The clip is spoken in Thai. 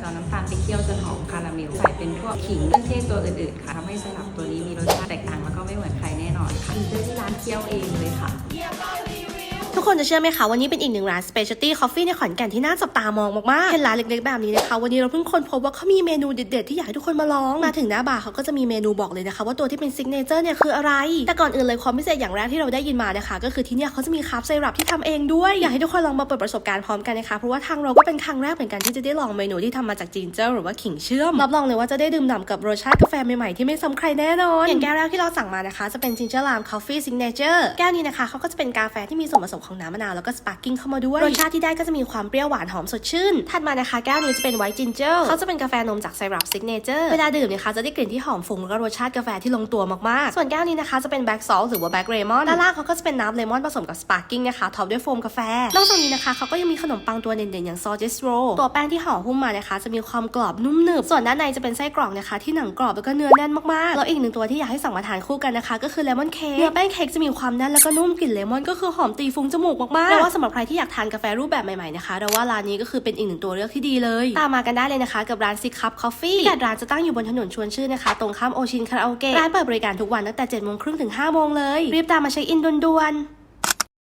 จะเอาน้ำตาลไปเคี่ยวจนหอมคาราเมลใส่เป็นพวกขิงเครื่องเทศตัวอื่นๆค่ะทำให้สลับตัวนี้มีรสชาติแตกต่างแล้วก็ไม่เหมือนใครแน่นอนค่ะเจอที่ร้านเคี่ยวเองเลยค่ะ คนจะเชื่อไหมคะวันนี้เป็นอีกหนึ่งร้าน specialty coffee ในขอนแก่นที่น่าจับตามองมากๆเห็นร้านเล็กๆแบบนี้นะคะ วันนี้เราเพิ่งค้นพบว่าเขามีเมนูเด็ดๆที่อยากให้ทุกคนมาลอง มาถึงหน้าบาร์เขาก็จะมีเมนูบอกเลยนะคะ ว่าตัวที่เป็น signature เนี่ยคืออะไร แต่ก่อนอื่นเลยความพิเศษอย่างแรกที่เราได้ยินมานะคะ ก็คือที่เนี่ยเขาจะมีคาร์บไซรัปที่ทำเองด้วย อยากให้ทุกคนลองมาเปิดประสบการณ์พร้อมกันนะคะ เพราะว่าทางเราก็เป็นครั้งแรกเหมือนกันที่จะได้ลองเมนูที่ทำมาจากจีนเจิ้หรือว่าขิงเชื่อม รับรองเลยว่าจะได้ดื่มด่ำกับรสชาติกาแฟใหม่ๆที่ไม่ซ้ำใครแน่นอน อย่างแก้วแรกที่เราสั่งมานะคะ จะเป็น ginger lime coffee signature แก้วนี้นะคะเขาก็จะเป็นกาแฟที่มีส่วนผสมของน้ำมะนาวแล้วก็สปาร์กิ้งเข้ามาด้วย รสชาติที่ได้ก็จะมีความเปรี้ยวหวานหอมสดชื่น ถัดมานะคะแก้วนี้จะเป็นไวท์จินเจอร์เขาจะเป็นกาแฟนมจากไซรัปซิกเนเจอร์เวลาดื่มเนะคะจะได้กลิ่นที่หอมฟุ้งแล้วก็รสชาติกาแฟที่ลงตัวมากๆ ส่วนแก้วนี้นะคะจะเป็นแบล็กซอลหรือว่าแบล็กเรมอนด้านล่างเขาก็จะเป็นน้ำเลมอนผสมกับสปาร์กิ้งนะคะท็อปด้วยโฟมกาแฟ นอกจากนี้นะคะเขาก็ยังมีขนมปังตัวเด่นๆอย่างซอเจสโรตัวแป้งที่ห่อหุ้มมานะคะ จะมีความกรอบนุ่มหนึบ ส่วนด้านในจะเป็นไส้กรอกนะคะ ที่หนังกรอบแล้วก็เนื้อแน่นมากๆ แล้วอีกหนึ่งตัวที่อยากให้สั่งมาทานคู่กันนะคะ ก็คือเลมอนเค้กเนื้อแป้งเค้กจะมีความแน่นแล้วก็นุ่มกลิ่นเลมอนก็คือหอมตีฟุ้งจมูกมากๆแล้วว่าสำหรับใครที่อยากทานกาแฟรูปแบบใหม่ๆนะคะเราว่าร้านนี้ก็คือเป็นอีกหนึ่งตัวเลือกที่ดีเลย ตามมากันได้เลยนะคะกับร้านซิคัพคอฟฟี่พิกัดร้านจะตั้งอยู่บนถนนชวนชื่นนะคะ ตรงข้ามโอชินคาราโอเกะร้านเปิดบริการทุกวันตั้งแต่7โมงครึ่งถึง5โมงเลยรีบตามมาเช็คอินด่วนๆ